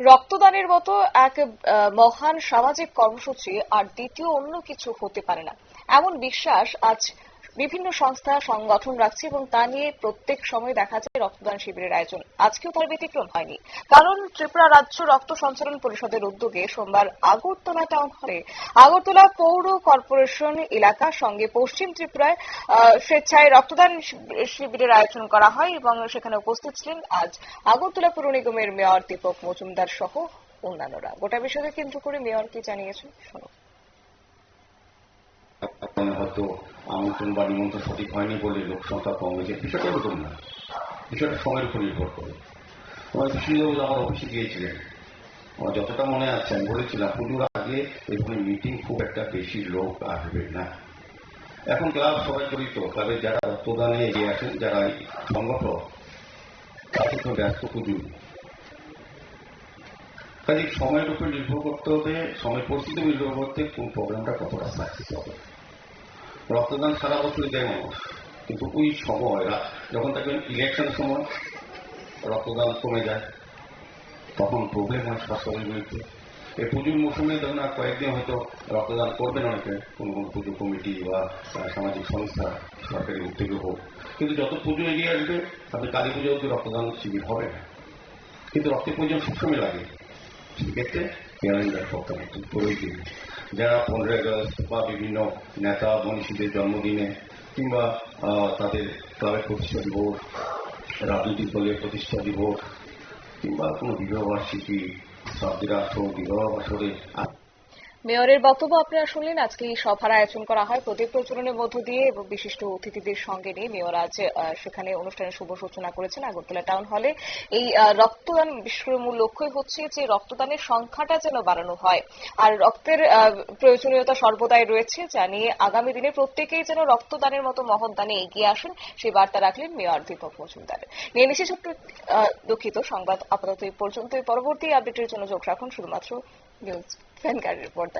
রক্তদানের মতো এক মহান সামাজিক কর্মসূচি আর দ্বিতীয় অন্য কিছু হতে পারে না। এমন বিশ্বাস আজ বিভিন্ন সংস্থা সংগঠন রাখছে এবং তা নিয়ে প্রত্যেক সময় দেখা যায় রক্তদান শিবিরের আয়োজন। আজকেও তার ব্যতিক্রম হয়নি। কারণ ত্রিপুরা রাজ্য রক্ত সঞ্চালন পরিষদের উদ্যোগে সোমবার আগরতলা টাউন হলে আগরতলা পৌর কর্পোরেশন এলাকার সঙ্গে পশ্চিম ত্রিপুরায় স্বেচ্ছায় রক্তদান শিব- শিবিরের আয়োজন করা হয় এবং সেখানে উপস্থিত ছিলেন আজ আগরতলা পৌর নিগমের মেয়র দীপক মজুমদার সহ অন্যান্যরা। গোটা বিষয়কে কেন্দ্র করে মেয়র কি জানিয়েছেন? শুনুন। মানে হয়তো আমন্ত্রণ বা নিমন্ত্রণ সঠিক হয়নি বলে লোক সংখ্যা কম হয়েছে। বিষয়টা এরকম না। বিষয়টা সময়ের উপর নির্ভর করে। আমার কৃষ্ণবাবু আমার অফিসে গিয়েছিলেন। আমার যতটা মনে আছে, আমি বলেছিলাম পুজোর আগে এখানে মিটিং খুব একটা বেশি লোক আসবে না। এখন ক্লাব সবাই জড়িত। ক্লাবের যারা রক্তদানে এগিয়ে আছেন, যারা সংগঠক তাদের তো ব্যস্ত পুজো কাজে সময়ের উপর নির্ভর করতে হবে সময় পরিস্থিতি নির্ভর করতে কোন প্রোগ্রামটা কতটা সাকসেস হবে। রক্তদান সারা বছর দেয় মানুষ কিন্তু ওই সময় যখন দেখবেন ইলেকশন সময় রক্তদান কমে যায়, তখন প্রবলেম হয় স্বাস্থ্যের বিরুদ্ধে। এই পুজোর মৌসুমে ধরুন আর কয়েকদিন হয়তো রক্তদান করবেন অনেকে, কোন কোন পুজো কমিটি বা সামাজিক সংস্থা, সরকারি উদ্যোগে হোক। কিন্তু যত পুজো এগিয়ে আসবে তাদের কালী পুজো রক্তদান শিবির হবে না। কিন্তু রক্তের প্রয়োজন সবসময় লাগে। সেক্ষেত্রে ক্যালেন্ডার সপ্তাহ প্রয়োজন যারা পনেরোই আগস্ট বা বিভিন্ন নেতা মনীষীদের জন্মদিনে কিংবা তাদের ক্লাবের প্রতিষ্ঠা দিবস রাজনৈতিক দলের প্রতিষ্ঠা দিবস কিংবা কোনো বিবাহ বার্ষিকী শ্রাদ্ধের আসর বিবাহ আসরে মেয়রের বক্তব্য আপনারা শুনলেন আজকে এই সভার আয়োজন করা হয় প্রদীপ প্রচলনের মধ্য দিয়ে এবং বিশিষ্ট অতিথিদের সঙ্গে নিয়ে মেয়র আজ সেখানে অনুষ্ঠানের শুভ সূচনা করেছেন আগরতলা টাউন হলে। এই রক্তদান বিশেষ করে মূল লক্ষ্যই হচ্ছে যে রক্তদানের সংখ্যাটা যেন বাড়ানো হয়। আর রক্তের প্রয়োজনীয়তা সর্বদাই রয়েছে, যা নিয়ে আগামী দিনে প্রত্যেকেই যেন রক্তদানের মতো মহৎ দানে এগিয়ে আসেন, সেই বার্তা রাখলেন মেয়র দীপক মজুমদার। নিয়ে নিশে ছোট্ট দুঃখিত, সংবাদ আপাতত এই পর্যন্ত পরবর্তী আপডেটের জন্য যোগ রাখুন, শুধুমাত্র news Sen carried it, weren't?